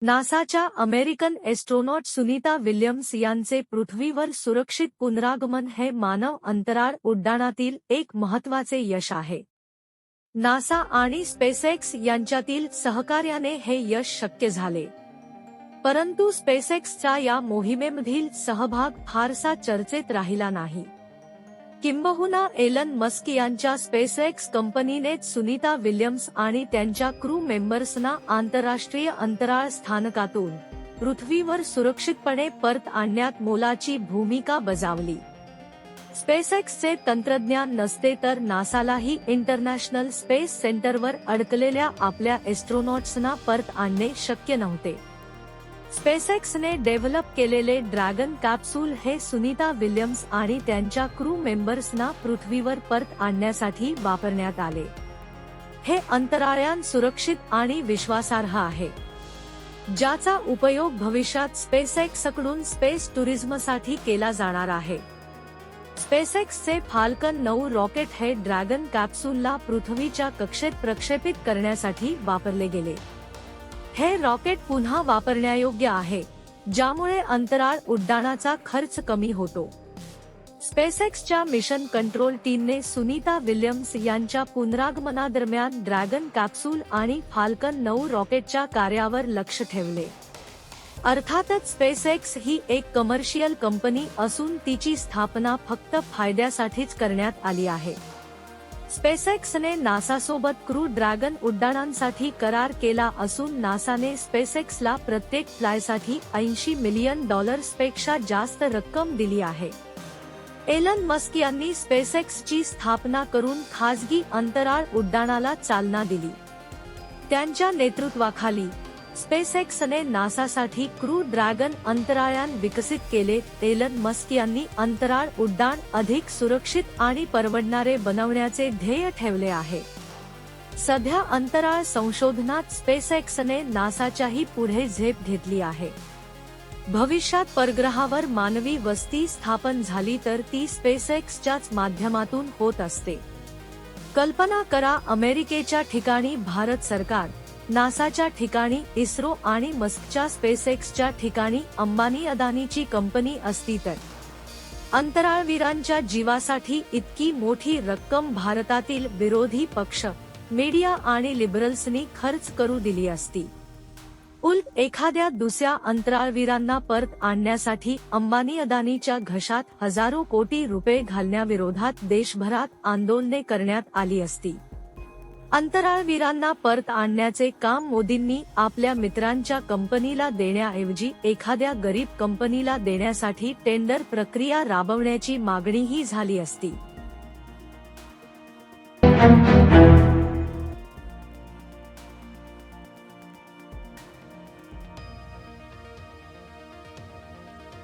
नासाच्या American astronaut Sunita Williams यांचे पृथ्वीवर सुरक्षित पुनरागमन हे मानव अंतराळ उड्डाणातील एक महत्त्वाचे यश आहे. नासा आणि स्पेसएक्स यांच्यातील सहकार्याने हे यश शक्य झाले. परंतु स्पेसएक्सच्या या मोहिमेमधील सहभाग फारसा चर्चेत राहिला नाही. किंबहुना एलन मस्क यांच्या स्पेसएक्स कंपनीनेच सुनीता विल्यम्स आणि त्यांच्या क्रू मेंबर्सना आंतरराष्ट्रीय अंतराळ स्थानकातून पृथ्वीवर सुरक्षितपणे परत आणण्यात मोलाची भूमिका बजावली. स्पेसएक्सचे तंत्रज्ञान नसते तर नासालाही इंटरनॅशनल स्पेस सेंटरवर अडकलेल्या आपल्या एस्ट्रोनॉट्सना परत आणणे शक्य नव्हते. स्पेसएक्सने डेव्हलप केलेले ड्रॅगन कॅप्सूल हे सुनीता विल्यम्स आणि त्यांच्या क्रू मेंबर्सना पृथ्वीवर परत आणण्यासाठी वापरण्यात आले. हे अंतराळयान सुरक्षित आणि विश्वासार्ह आहे. ज्याचा उपयोग भविष्यात स्पेसएक्सकडून स्पेस टुरिझमसाठी केला जाणार आहे. स्पेसएक्सचे फाल्कन नऊ रॉकेट हे ड्रॅगन कॅप्सूलला पृथ्वीच्या कक्षेत प्रक्षेपित करण्यासाठी वापरले गेले. हे रॉकेट पुन्हा वापरण्यायोग्य आहे ज्यामुळे अंतराळ उड्डाणाचा खर्च कमी होतो. स्पेसएक्सच्या मिशन कंट्रोल टीमने सुनीता विल्यम्स यांच्या पुनरागमनादरम्यान ड्रॅगन कॅप्सूल आणि फाल्कन नऊ रॉकेटच्या कार्यावर लक्ष ठेवले. अर्थातच स्पेसएक्स ही एक कमर्शियल कंपनी असून तिची स्थापना फक्त फायद्यासाठीच करण्यात आली आहे. स्पेसएक्सने नासासोबत क्रू ड्रॅगन उड्डाणांसाठी करार केला असून नासाने स्पेसएक्सला प्रत्येक फ्लायसाठी ऐंशी मिलियन डॉलर्सपेक्षा जास्त रक्कम दिली आहे. एलन मस्क यांनी स्पेसएक्सची स्थापना करून खासगी अंतराळ उड्डाणाला चालना दिली. त्यांच्या नेतृत्वाखाली स्पेसएक्सने नासासाठी क्रू ड्रॅगन अंतराळयान विकसित केले एलन मस्क यांनी अंतराळ उड्डाण अधिक सुरक्षित आणि परवडणारे बनवण्याचे ध्येय ठेवले आहे. सध्या अंतराळ संशोधनात स्पेसएक्सने नासाच्याही पुढे झेप घेतली आहे. भविष्यात परग्रहावर मानवी वस्ती स्थापन झाली तर ती स्पेसएक्सच्याच माध्यमातून होत असते. कल्पना करा अमेरिकेच्या ठिकाणी भारत सरकार नासाच्या ठिकाणी इस्रो आणि मस्कच्या स्पेसएक्सच्या ठिकाणी अंबानी अदानीची कंपनी असती तर. अंतराळवीरांच्या जीवासाठी इतकी मोठी रक्कम भारतातील विरोधी पक्ष मीडिया आणि लिबरल्सनी खर्च करू दिली असती. उलट एखाद्या दुसऱ्या अंतराळवीरांना परत आणण्यासाठी अंबानी अदानीच्या घशात हजारो कोटी रुपये घालण्याविरोधात देशभरात आंदोलने करण्यात आली असती. अंतराळवीरांना परत आणण्याचे काम मोदींनी आपल्या मित्रांच्या कंपनीला देण्याऐवजी एखाद्या गरीब कंपनीला देण्यासाठी टेंडर प्रक्रिया राबवण्याची मागणीही झाली असती.